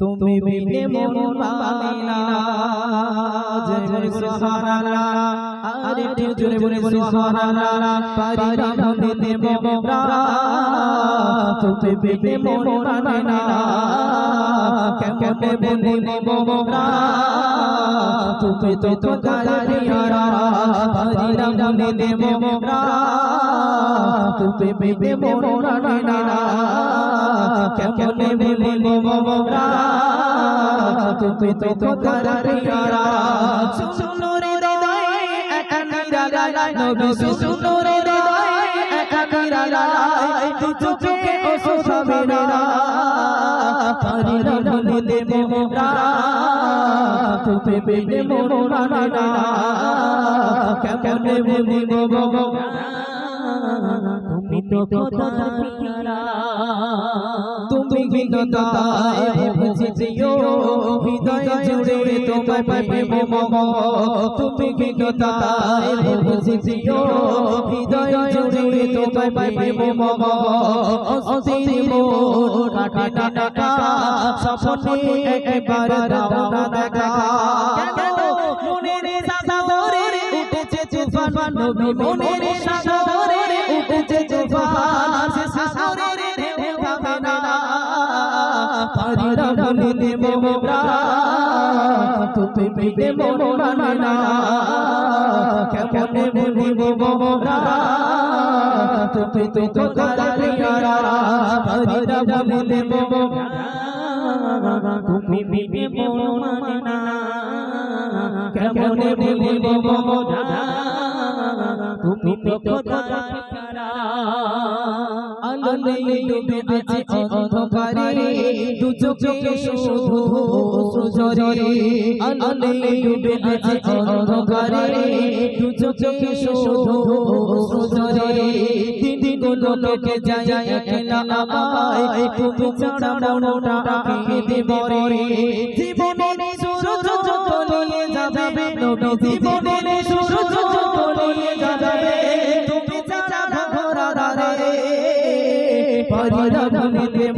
তুমি বিনে মন মানে না জয় সুবহানাল্লাহ আরে একটু জোরে বলে বলি সুবহানাল্লাহ পারি না মনে মোরা তুমি বিনে মন মানে না কেমনে বলে মোরা তুমি তো তো গালিয়ারা পারি না মনে মোরা তুমি বিনে মন মানে না কেমনে বলে মোরা তুমি তো তো গালিয়ারা শুনো রে হৃদয় একা নিরালায় নবী শুনো রে হৃদয় একা নিরালায় দু চোখে ওসব হবে না পারি না বলে মোরা তুমি বিনে মন মোরা তুমি তুমি বিগতায় বুঝিও হৃদয় জুড়ে তোমায় পাবে মম। তুমি বিগতায় বুঝিও হৃদয় জুড়ে তোমায় পাবে মম। অস্থির মোর কাটা টাকা স্বপ্নে একবার দাও না দেখা। মনের সাগরে উঠেছে তুফান নবী মনের সাগরে তুমি বিদে মন মানে না। কেমনে বলিব মোরা তুমি তো তো গালিয়ারা পারি না বলিতে মোরা তুমি বিদে মন মানে না। কেমনে বলিব মোরা তুমি তো তো গালিয়ারা ডুবে আছে অন্ধকারে। দু চোখে শুধু সুজরে আলোলে ডুবে আছে অন্ধকারে। দু চোখে শুধু সুজরে দিন দিন লোকে যায় একলা আমায় তুমি ছাড়া মনটা কেঁদে মরে জীবনে সূর্য তলিয়ে যাবে নবী জীবনে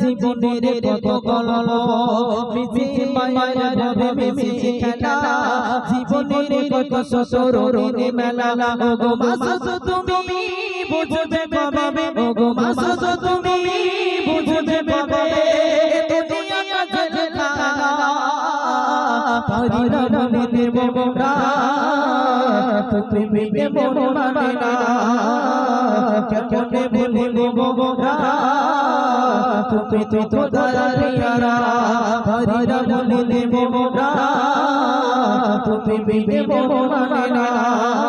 জীবনের কত গল্প। মিছে মায়ের ভাবে মিছে খেলা। জীবনের কত সসররে মেলা। ওগো মাসুস তুমি বুঝবে পাবে ওগো মাসুস তুমি বুঝবে তুমি মন মানে না কেমনে বলি মোরা তুমি তো তো দয়ালিয়ারা বলি বলিতে মোরা তুমি মন মানে না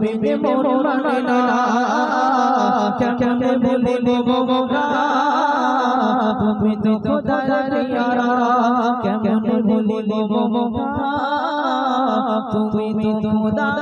বিবে মোর মানে না। কেমন বলে মোরা তুমি তো খোদার ইয়ারা কেমন বলে মোরা তুমি তো খোদার